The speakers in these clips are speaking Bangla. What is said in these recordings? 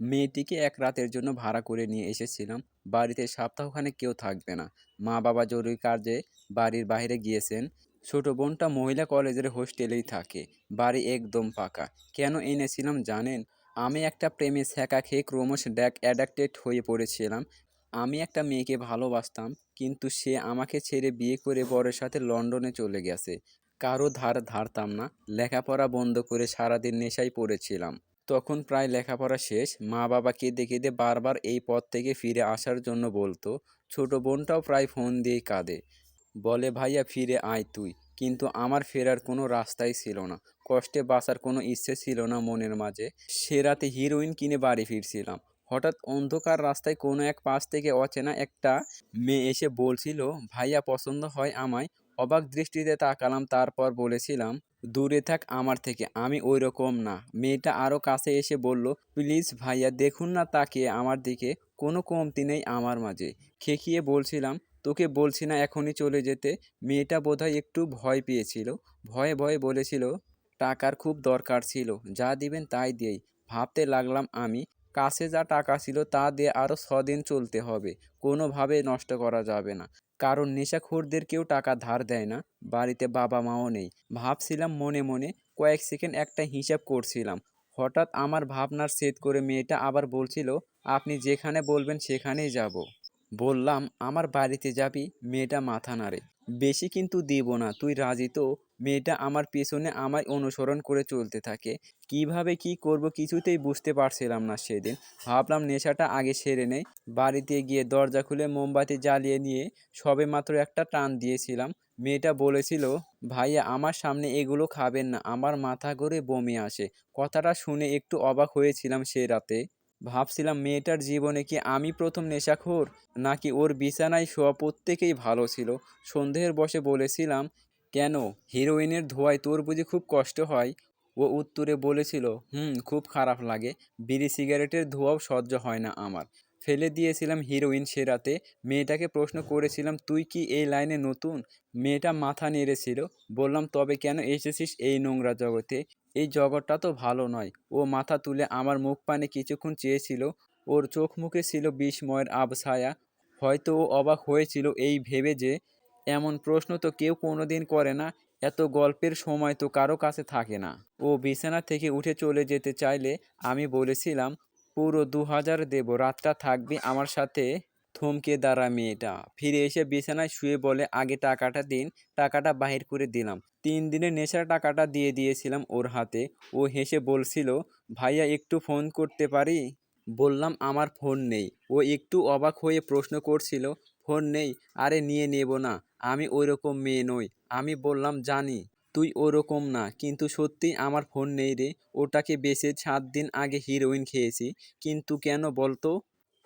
মেয়েটিকে এক রাতের জন্য ভাড়া করে নিয়ে এসেছিলাম। বাড়িতে সপ্তাহখানেক কেউ থাকবে না। মা বাবা জরুরি কাজে বাড়ির বাইরে গিয়েছেন। ছোট বোনটা মহিলা কলেজের হোস্টেলেই থাকে। বাড়ি একদম পাকা। কেন এনেছিলাম জানেন? আমি একটা প্রেমে ছ্যাঁকা খেয়ে ক্রমশ ড্যাক অ্যাডাক্টেড হয়ে পড়েছিলাম। আমি একটা মেয়েকে ভালোবাসতাম, কিন্তু সে আমাকে ছেড়ে বিয়ে করে বরের সাথে লন্ডনে চলে গেছে। কারও ধার ধারতাম না। লেখাপড়া বন্ধ করে সারাদিন নেশায় পড়েছিলাম। তখন প্রায় লেখাপড়া শেষ। মা বাবাকে দেখে দে বারবার এই পথ থেকে ফিরে আসার জন্য বলতো, ছোট বোনটাও প্রায় ফোন দিয়ে কাঁদে। বলে, ভাইয়া, ফিরে আয় তুই। কিন্তু আমার ফেরার কোনো রাস্তাই ছিল না। কষ্টে বাঁচার কোনো ইচ্ছে ছিল না মনের মাঝে। সে রাতে হিরোইন কিনে বাড়ি ফিরছিলাম। হঠাৎ অন্ধকার রাস্তায় কোনো এক পাশ থেকে অচেনা একটা মেয়ে এসে বলছিল, ভাইয়া, পছন্দ হয় আমায়। অবাক দৃষ্টিতে তাকালাম, তারপর বলেছিলাম, দূরে থাক আমার থেকে, আমি ওই রকম না। মেয়েটা আরও কাছে এসে বলল, প্লিজ ভাইয়া, দেখুন না তাকে আমার দিকে, কোনো কমতি নেই আমার মাঝে। খেকিয়ে বলছিলাম, তোকে বলছি না এখনই চলে যেতে? মেয়েটা বোধহয় একটু ভয় পেয়েছিল, ভয়ে ভয়ে বলেছিল, টাকার খুব দরকার ছিল, যা দিবেন তাই দিয়েই। ভাবতে লাগলাম আমি কাছে যা টাকা ছিল তা দিয়ে আরও ছদিন চলতে হবে কোনোভাবে নষ্ট করা যাবে না। কারণ নেশাখোরদের কেউ টাকা ধার দেয় না, বাড়িতে বাবা মাও নেই। ভাবছিলাম মনে মনে কয়েক সেকেন্ড একটা হিসাব করছিলাম। হঠাৎ আমার ভাবনার সেট করে মেয়েটা আবার বলছিল, আপনি যেখানে বলবেন সেখানেই যাব। বললাম, আমার বাড়িতে যাবি? মেয়েটা মাথা নাড়ে। বেশি কিন্তু দিব না। তুই রাজি তো? মেয়েটা আমার পেছনে আমায় অনুসরণ করে চলতে থাকে। কীভাবে কি করব কিছুতেই বুঝতে পারছিলাম না সেদিন। ভাবলাম নেশাটা আগে সেরে নেই। বাড়িতে গিয়ে দরজা খুলে মোমবাতি জ্বালিয়ে নিয়ে সবে মাত্র একটা টান দিয়েছিলাম। মেয়েটা বলেছিল, ভাইয়া, আমার সামনে এগুলো খাবেন না। আমার মাথা ঘুরে বমি আসে। কথাটা শুনে একটু অবাক হয়েছিলাম সে রাতে। ভাবছিলাম মেয়েটার জীবনে কি আমি প্রথম নেশাখোর? নাকি ওর বিছানায় শোয়া প্রত্যেকেই ভালো ছিল? সন্দেহের বসে বলেছিলাম, কেন? হিরোইনের ধোঁয়ায় তোর বুঝি খুব কষ্ট হয়? ও উত্তরে বলেছিল, হুম, খুব খারাপ লাগে। বিড়ি সিগারেটের ধোঁয়াও সহ্য হয় না আমার। ফেলে দিয়েছিলাম হিরোইন সেরাতে। মেয়েটাকে প্রশ্ন করেছিলাম, তুই কি এই লাইনে নতুন? মেয়েটা মাথা নেড়েছিল। বললাম, তবে কেন এসেছিস এই নোংরা জগতে? এই জগৎটা তো ভালো নয়। ও মাথা তুলে আমার মুখ পানে কিছুক্ষণ চেয়েছিল। ওর চোখ মুখে ছিল বিস্ময়ের আবছায়া। হয়তো ও অবাক হয়েছিল এই ভেবে যে, এমন প্রশ্ন তো কেউ কোনোদিন করে না। এত গল্পের সময় তো কারও কাছে থাকে না। ও বিছানা থেকে উঠে চলে যেতে চাইলে আমি বলেছিলাম, পুরো দু হাজার দেবো, রাতটা থাকবি আমার সাথে? থমকে দাঁড়া মেয়েটা। ফিরে এসে বিছানায় শুয়ে বলে, আগে টাকাটা দিন, টাকাটা বাহির করে দিলাম। তিন দিনের নেশার টাকাটা দিয়ে দিয়েছিলাম ওর হাতে। ও হেসে বলছিল, ভাইয়া, একটু ফোন করতে পারি? বললাম আমার ফোন নেই। ও একটু অবাক হয়ে প্রশ্ন করছিল, ফোন নেই? আরে নিয়ে নেব না। আমি ওই রকম মেয়ে নই। আমি বললাম, জানি। তুই ওরকম না। কিন্তু সত্যি আমার ফোন নেই রে। ওটাকে বেছে সাত দিন আগে হিরোইন খেয়েছি। কিন্তু কেন বলতো?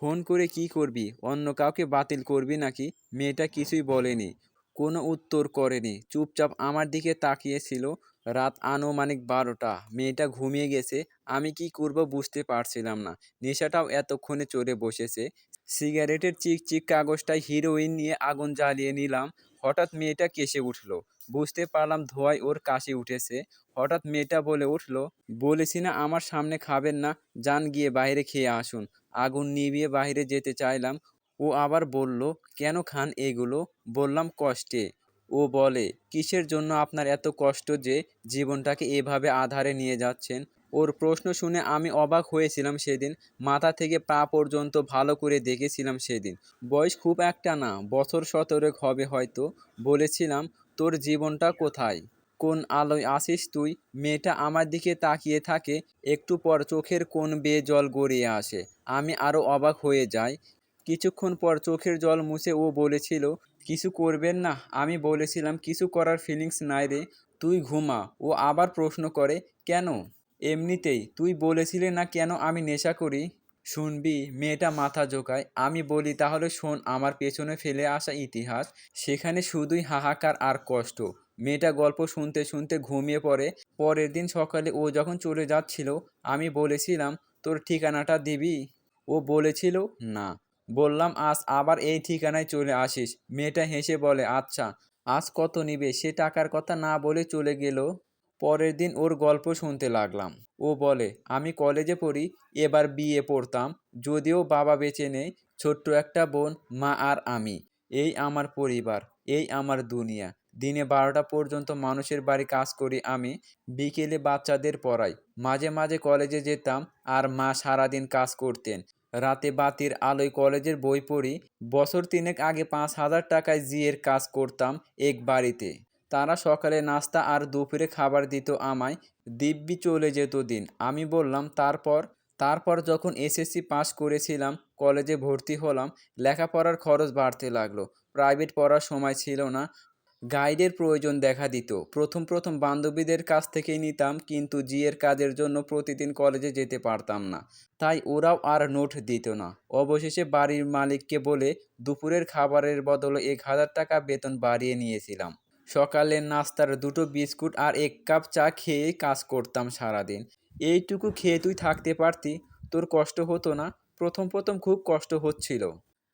ফোন করে কি করবি? অন্য কাউকে বাতিল করবি নাকি? মেয়েটা কিছুই বলেনি, কোনো উত্তর করেনি। চুপচাপ আমার দিকে তাকিয়েছিল রাত আনুমানিক বারোটা। মেয়েটা ঘুমিয়ে গেছে, আমি কি করব বুঝতে পারছিলাম না। নেশাটাও এতক্ষণে চড়ে বসেছে। সিগারেটের চিকচিক কাগজটায় হিরোইন নিয়ে আগুন জ্বালিয়ে নিলাম। হঠাৎ মেয়েটা কেসে উঠল। বুঝতে পারলাম ধোঁয়ায় ওর কাশি উঠেছে। হঠাৎ মেয়েটা বলে উঠল, বলেছি না আমার সামনে খাবেন না, যান গিয়ে বাইরে খেয়ে আসুন। আগুন নিভিয়ে বাইরে যেতে চাইলাম। ও আবার বলল, কেন খান এগুলো? বললাম, কষ্টে। ও বলে, কিসের জন্য আপনার এত কষ্ট যে জীবনটাকে এভাবে আধারে নিয়ে যাচ্ছেন? ওর প্রশ্ন শুনে আমি অবাক হয়েছিলাম সেদিন। মাথা থেকে পা পর্যন্ত ভালো করে দেখেছিলাম সেদিন। বয়স খুব একটা না, বছর সতেরোক হবে হয়তো। বলেছিলাম, তোর জীবনটা কোথায়? কোন আলোয় আসিস তুই? মেয়েটা আমার দিকে তাকিয়ে থাকে, একটু পর চোখের কোন বেয়ে জল গড়িয়ে আসে। আমি আরও অবাক হয়ে যাই। কিছুক্ষণ পর চোখের জল মুছে ও বলেছিল, কিছু করবেন না? আমি বলেছিলাম, কিছু করার ফিলিংস নাই রে, তুই ঘুমা। ও আবার প্রশ্ন করে, কেন? এমনিতেই, তুই বলেছিলে না কেন আমি নেশা করি? শুনবি, মেয়েটা মাথা জোকায়। আমি বলি, তাহলে শোন, আমার পেছনে ফেলে আসা ইতিহাস, সেখানে শুধুই হাহাকার আর কষ্ট। মেয়েটা গল্প শুনতে শুনতে ঘুমিয়ে পড়ে। পরের দিন সকালে ও যখন চলে যাচ্ছিল, আমি বলেছিলাম, তোর ঠিকানাটা দিবি? ও বলেছিল, না। বললাম, আজ আবার এই ঠিকানায় চলে আসিস। মেয়েটা হেসে বলে আচ্ছা। আজ কত নিবে? সে টাকার কথা না বলে চলে গেল। পরের দিন ওর গল্প শুনতে লাগলাম। ও বলে, আমি কলেজে পড়ি, এবার বিয়ে পড়তাম। যদিও বাবা বেঁচে নেই, ছোট্ট একটা বোন, মা আর আমি। এই আমার পরিবার, এই আমার দুনিয়া। দিনে বারোটা পর্যন্ত মানুষের বাড়ি কাজ করি আমি, বিকেলে বাচ্চাদের পড়াই। মাঝে মাঝে কলেজে যেতাম আর মা সারাদিন কাজ করতেন। রাতে বাতির আলোয় কলেজের বই পড়ি। বছর তিনেক আগে পাঁচ হাজার টাকায় জিয়ের কাজ করতাম এক বাড়িতে। তারা সকালে নাস্তা আর দুপুরে খাবার দিত আমায়। দিব্যি চলে যেত দিন। আমি বললাম, তারপর? তারপর যখন এসএসসি পাস করেছিলাম, কলেজে ভর্তি হলাম, লেখাপড়ার খরচ বাড়তে লাগল। প্রাইভেট পড়ার সময় ছিল না। গাইডের প্রয়োজন দেখা দিত। প্রথম প্রথম বান্ধবীদের কাছ থেকেই নিতাম, কিন্তু জিয়ের কাজের জন্য প্রতিদিন কলেজে যেতে পারতাম না। তাই ওরাও আর নোট দিত না। অবশেষে বাড়ির মালিককে বলে, দুপুরের খাবারের বদলে এক হাজার টাকা বেতন বাড়িয়ে নিয়েছিলাম। সকালের নাস্তার দুটো বিস্কুট আর এক কাপ চা খেয়ে কাজ করতাম সারাদিন। এইটুকু খেয়ে তুই থাকতে পারতি, তোর কষ্ট হতো না। প্রথম প্রথম খুব কষ্ট হচ্ছিল।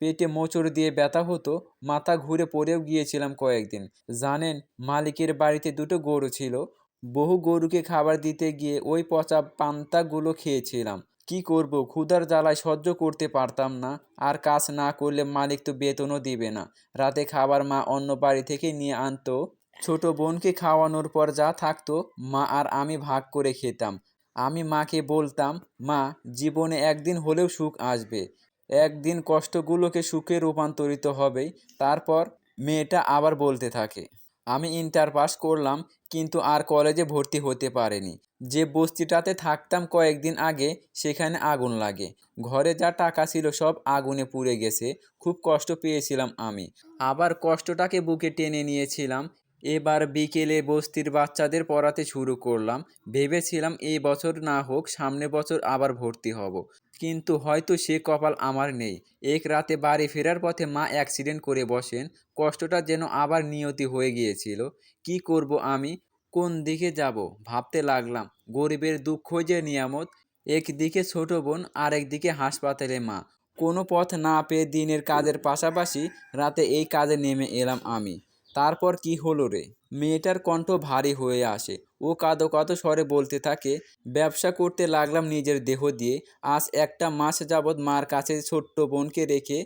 পেটে মোচড় দিয়ে ব্যথা হতো, মাথা ঘুরে পড়েও গিয়েছিলাম কয়েকদিন। জানেন, মালিকের বাড়িতে দুটো গরু ছিল। বহু গরুকে খাবার দিতে গিয়ে ওই পচা পান্তাগুলো খেয়েছিলাম। কি করব? ক্ষুধার জ্বালায় সহ্য করতে পারতাম না। আর কাজ না করলে মালিক তো বেতনও দিবে না। রাতে খাবার মা অন্য বাড়ি থেকে নিয়ে আনতো। ছোট বোনকে খাওয়ানোর পর যা থাকতো, মা আর আমি ভাগ করে খেতাম। আমি মাকে বলতাম, মা, জীবনে একদিন হলেও সুখ আসবে। একদিন কষ্টগুলোকে সুখে রূপান্তরিত হবে তারপর মেয়েটা আবার বলতে থাকে আমি ইন্টার পাস করলাম, কিন্তু আর কলেজে ভর্তি হতে পারেনি। যে বস্তিটাতে থাকতাম কয়েকদিন আগে, সেখানে আগুন লাগে। ঘরে যা টাকা ছিল সব আগুনে পুড়ে গেছে। খুব কষ্ট পেয়েছিলাম আমি। আবার কষ্টটাকে বুকে টেনে নিয়েছিলাম এবার বিকেলে বস্তির বাচ্চাদের পড়াতে শুরু করলাম। ভেবেছিলাম এই বছর না হোক সামনে বছর আবার ভর্তি হব। কিন্তু হয়তো সে কপাল আমার নেই। এক রাতে বাড়ি ফেরার পথে মা অ্যাক্সিডেন্ট করে বসেন। কষ্টটা যেন আবার নিয়তি হয়ে গিয়েছিল। কি করব আমি? কোন দিকে যাব? ভাবতে লাগলাম। গরিবের দুঃখ যে নিয়ামত। একদিকে ছোট বোন আর একদিকে হাসপাতালে মা। কোনো পথ না পেয়ে দিনের কাজের পাশাপাশি রাতে এই কাজে নেমে এলাম আমি। তারপর কি হলো রে? মেয়েটার কণ্ঠ ভারী হয়ে আসে। ও কাঁদো কাঁদো স্বরে বলতে থাকে, ব্যবসা করতে লাগলাম নিজের দেহ দিয়ে। আজ একটা মাস যাবৎ মার কাছে ছোট্ট বোনকে রেখে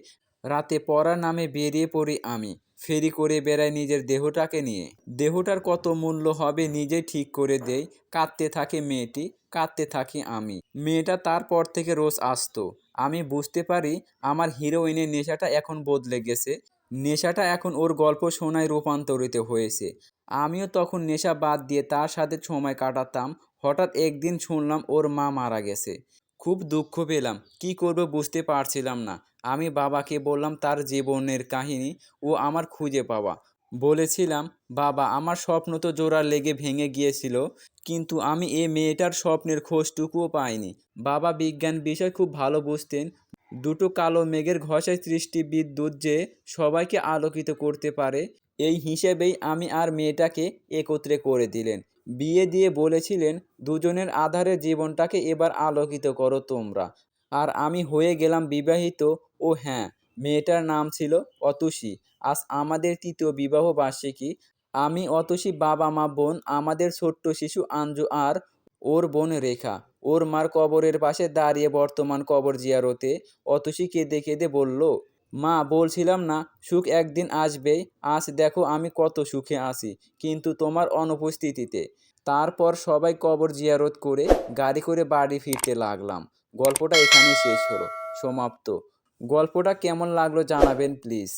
রাতে পড়ার নামে বেরিয়ে পড়ি আমি। ফেরি করে বেড়াই নিজের দেহটাকে নিয়ে। দেহটার কত মূল্য হবে নিজে ঠিক করে দেই। কাঁদতে থাকে মেয়েটি, কাঁদতে থাকি আমি। মেয়েটা তারপর থেকে রোজ আসতো। আমি বুঝতে পারি আমার হিরোইনের নেশাটা এখন বদলে গেছে। নেশাটা এখন ওর গল্প শোনায় রূপান্তরিত হয়েছে। আমিও তখন নেশা বাদ দিয়ে তার সাথে সময় কাটাতাম। হঠাৎ একদিন শুনলাম ওর মা মারা গেছে। খুব দুঃখ পেলাম। কি করব বুঝতে পারছিলাম না। আমি বাবাকে বললাম, তার জীবনের কাহিনী ও আমার খুঁজে পাওয়া। বলেছিলাম, বাবা, আমার স্বপ্ন তো জোড়া লেগে ভেঙে গিয়েছিল, কিন্তু আমি এ মেয়েটার স্বপ্নের খোঁজটুকুও পাইনি। বাবা বিজ্ঞান বিষয় খুব ভালো বুঝতেন দুটো কালো মেঘের ঘষায় সৃষ্টি বিদ্যুৎ যে সবাইকে আলোকিত করতে পারে, এই হিসেবেই আমি আর মেয়েটাকে একত্রে করে দিলেন। বিয়ে দিয়ে বলেছিলেন, দুজনের আধারে জীবনটাকে এবার আলোকিত করো তোমরা। আর আমি হয়ে গেলাম বিবাহিত, ও হ্যাঁ মেয়েটার নাম ছিল অতুষী আজ আমাদের তৃতীয় বিবাহ বার্ষিকী। আমি অতসী বাবা মা বোন, আমাদের ছোট্ট শিশু আঞ্জু আর ওর বোন রেখা। ওর মার কবরের পাশে দাঁড়িয়ে বর্তমান কবর জিয়ারতে অতসী কেঁদে কেঁদে বলল, মা, বলছিলাম না, সুখ একদিন আসবেই। আজ দেখো আমি কত সুখে আছি, কিন্তু তোমার অনুপস্থিতিতে। তারপর সবাই কবর জিয়ারত করে গাড়ি করে বাড়ি ফিরতে লাগলাম। গল্পটা এখানেই শেষ হলো। সমাপ্ত। গল্পটা কেমন লাগল জানাবেন, প্লিজ।